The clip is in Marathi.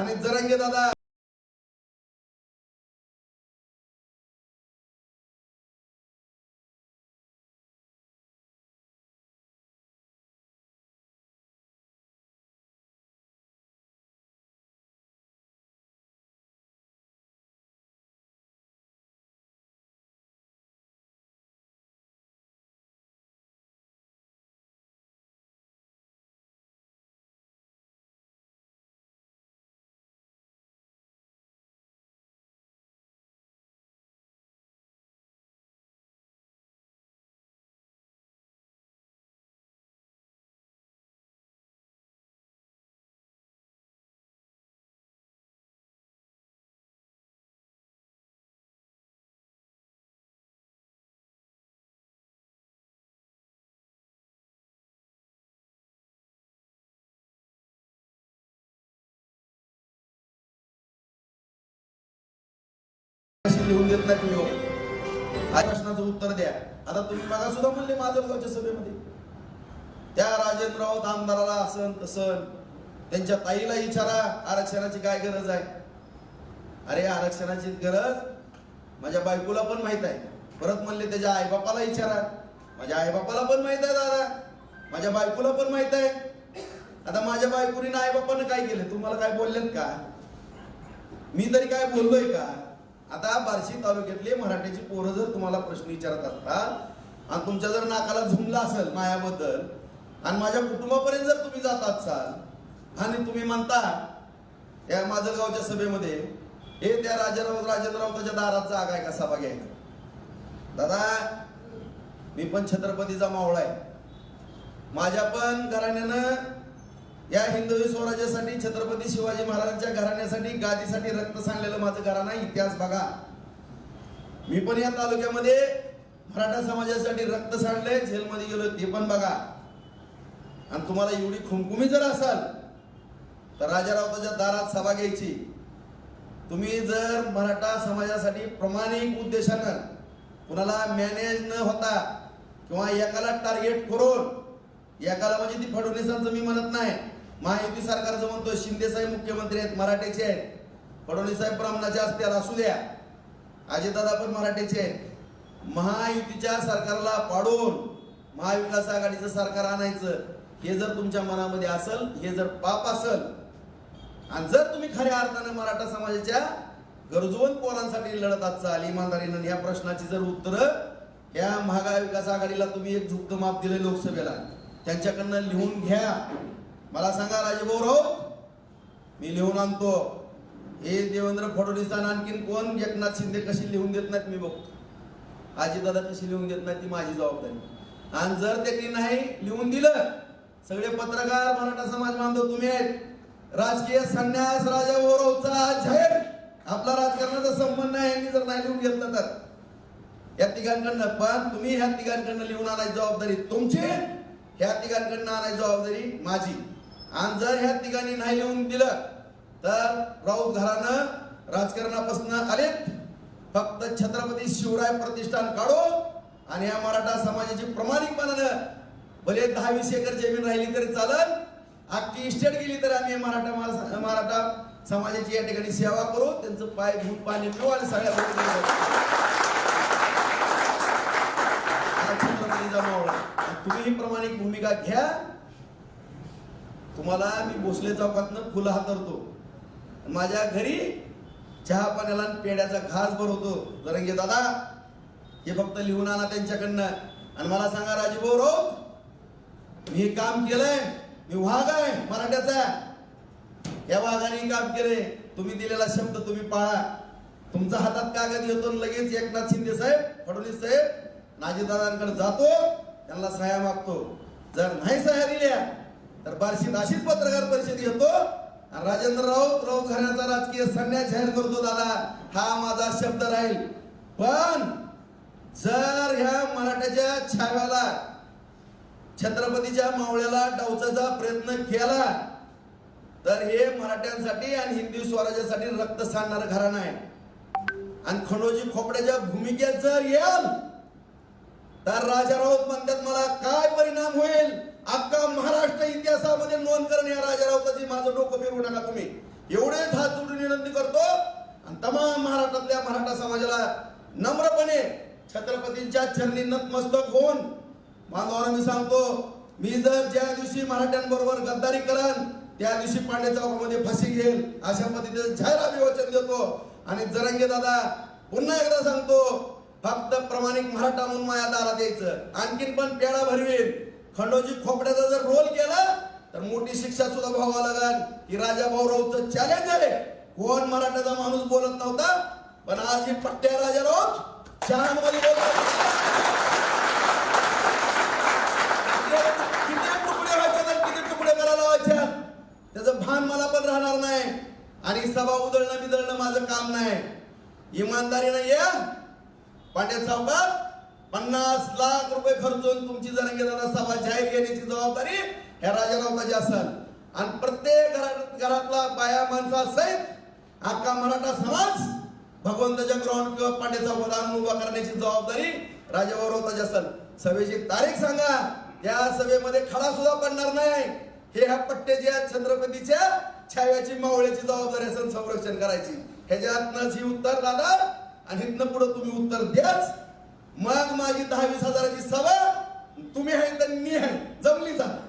आणि जरंगे दादा लिहून देत नाही तुम्ही हो. प्रश्नाचं उत्तर द्या. आता तुम्ही मागा सुद्धा म्हणले माजलगावच्या सभेमध्ये. त्या राजेंद्र राऊत आमदाराला असन तसन त्यांच्या ताईला विचारा आरक्षणाची काय गरज आहे? अरे आरक्षणाची गरज माझ्या बायकोला पण माहीत आहे. परत म्हणले त्याच्या आईबापाला विचारा माझ्या आईबापाला पण माहीत आहे दादा. माझ्या बायकोला पण माहीत आहे. आता माझ्या बायकोनी आईबापानं काय केलं? तुम्हाला काय बोललेत का? मी तरी काय बोललोय का? आता बार्शी तालुक्यातले मराठीची पोरं जर तुम्हाला प्रश्न विचारत असतात आणि तुमच्या जर नाकाला झुमला असेल मायाबद्दल आणि माझ्या कुटुंबापर्यंत जर तुम्ही जात असाल आणि तुम्ही म्हणता त्या माजलगावच्या सभेमध्ये हे त्या राजाराव राजेंद्र राऊताच्या दारात जागा आहे का? सभा घ्यायला. दादा मी पण छत्रपतीचा मावळा आहे. माझ्या पण घराण्यानं या हिंदवी स्वराज्यासाठी छत्रपती शिवाजी महाराजांच्या घराण्यासाठी गादीसाठी रक्त सांगलेलं माझं घराणा इतिहास बघा. मी पण या तालुक्यामध्ये मराठा समाजासाठी रक्त सांडले झेलमध्ये गेलो ते पण बघा. आणि तुम्हाला एवढी खुमखुमी जर असाल तर राजा राऊताच्या दारात सभा घ्यायची. तुम्ही जर मराठा समाजासाठी प्रामाणिक उद्देशानं कुणाला मॅनेज न होता किंवा एकाला टार्गेट करून एकाला म्हणजे ती फडणवीसांचं मी म्हणत नाही. महायुती सरकारचं म्हणतो शिंदे साहेब मुख्यमंत्री आहेत मराठ्याचे आहेत. फडणवीस साहेब ब्राह्मणाचे असतील असू द्या. अजितदादा पण मराठ्याचे आहेत. महायुतीच्या सरकारला पाडून महाविकास आघाडीचं सरकार आणायचं हे जर तुमच्या मनामध्ये असेल हे जर पाप असेल आणि जर तुम्ही खऱ्या अर्थानं मराठा समाजाच्या गरजवंत पोरांसाठी लढत असाल इमानदारीनं या प्रश्नाची जर उत्तरं या महाविकास आघाडीला तुम्ही एक झुक्त माप दिले लोकसभेला. त्यांच्याकडनं लिहून घ्या. मला सांगा राजभाऊ राऊत मी लिहून आणतो. हे देवेंद्र फडणवीसांना आणखीन कोण एकनाथ शिंदे कशी लिहून देत नाहीत मी बघतो. आजीदादा कशी लिहून देत नाही ती माझी जबाबदारी. आणि जर त्यांनी नाही लिहून दिलं सगळे पत्रकार मराठा समाज बांधव तुम्ही आहेत. राजकीय संन्यास राजा ओरवचा जाहीर आपला राजकारणाचा संबंध आहे यांनी जर नाही लिहून घेतलं तर. या तिघांकडनं पण तुम्ही ह्या तिघांकडनं लिहून आणायची जबाबदारी तुमची. ह्या तिघांकडनं आणायची जबाबदारी माझी. आणि जर ह्या तिघांनी नाही लिहून दिलं तर राऊत घरानं राजकारणापासून आलेत. फक्त छत्रपती शिवराय प्रतिष्ठान काढो आणि या मराठा समाजाची प्रामाणिकपणानं भले दहा वीस एकर जमीन राहिली तरी चालत अख्खी इस्टेट गेली तर आम्ही मराठा मराठा समाजाची या ठिकाणी सेवा करू. त्यांचं पाय घेऊन पाणी पिऊ आणि सगळ्या भूमिका घ्या. तुम्हाला मी भोसले चौकातनं फुलं हातरतो. माझ्या घरी चहा पाण्याला आणि पेड्याचा घास भरवतो. जरंगे दादा. हे फक्त लिहून आणा त्यांच्याकडनं. आणि मला सांगा राजीभाऊ रो मी हे काम केलंय. मी वाघ आहे मराठ्याचा या वाघाने काम केले तुम्ही दिलेला शब्द तुम्ही पाळा. तुमचा हातात कागद येतो लगेच एकनाथ शिंदे साहेब फडणवीस साहेब नाजीदादांकडे जातो. त्यांना सहाय्या मागतो. जर नाही सह्या दिल्या तर बार्शीत अशीच पत्रकार परिषद घेतो. राजेंद्र राऊत राऊत घराण्याचा राजकीय संन्यास जाहीर करतो दादा. हा माझा शब्द राहील. पण जर ह्या मराठ्याच्या छाव्याला छत्रपतीच्या मावळ्याला डावचाचा प्रयत्न केला तर हे मराठ्यांसाठी आणि हिंदू स्वराज्यासाठी रक्त सांडणार घराणं आहे. आणि खंडोजी खोपड्याच्या भूमिकेत जर येईल तर राजा राऊत म्हणतात मला काय परिणाम होईल? अख्खा महाराष्ट्र इतिहासामध्ये नोंद करून या राजा राऊताची माझं डोकं फिरवू नका तुम्ही. एवढेच हात जोडून विनंती करतो. आणि तमाम महाराष्ट्रातल्या मराठा समाजाला नम्रपणे छत्रपतींच्या चरणी नतमस्तक होऊन बांधवांना मी सांगतो मी जर ज्या दिवशी मराठ्यांबरोबर गद्दारी करन त्या दिवशी पांडे चौकामध्ये फाशी घेईल. अशा पद्धतीने जाहीर अभिवचन देतो. आणि जरंगे दादा पुन्हा एकदा सांगतो फक्त प्रमाणिक मराठा म्हणून माझ्या दारात यायचं. आणखीन पण पेढा भरवीन. खंडोजी खोपड्याचा जर रोल केला तर मोठी शिक्षा सुद्धा भोगावं लागल. की राजा भाऊरावचं चॅलेंज आहे. कोण मराठाचा माणूस बोलत नव्हता पण आज ही पट्ट्या राजा राऊत चहामध्ये बोलतात किती तुकडे व्हायचे किती तुकडे करायला लावायच्या त्याचं भान मला पण राहणार नाही. आणि सभा उधळणं बिदळणं माझं काम नाही. इमानदारीनं या पांड्या चौकात पन्नास लाख रुपये खर्चून तुमची जरंगेदारा सभा जाहीर घेण्याची जबाबदारी ह्या राजारावताची असेल आणि प्रत्येक घरात घरातला बाया माणसासहित अख्खा मराठा समाज भगवंताच्या ग्राउंड किंवा पांड्या चौकात उभा करण्याची जबाबदारी राजाभाऊरावताची असेल सभेची तारीख सांगा. त्या सभेमध्ये खडा सुद्धा पडणार नाही. हे ह्या पट्ट्याच्या छत्रपतीच्या छाव्याची मावळ्याची जबाबदारी असेल संरक्षण करायची. ह्याच्यातनंच ही उत्तर दादा आणि इथनं पुढे तुम्ही उत्तर द्याच. मग माझी दहा वीस हजाराची सभा तुम्ही आहे तर मी आहे. जमली जा.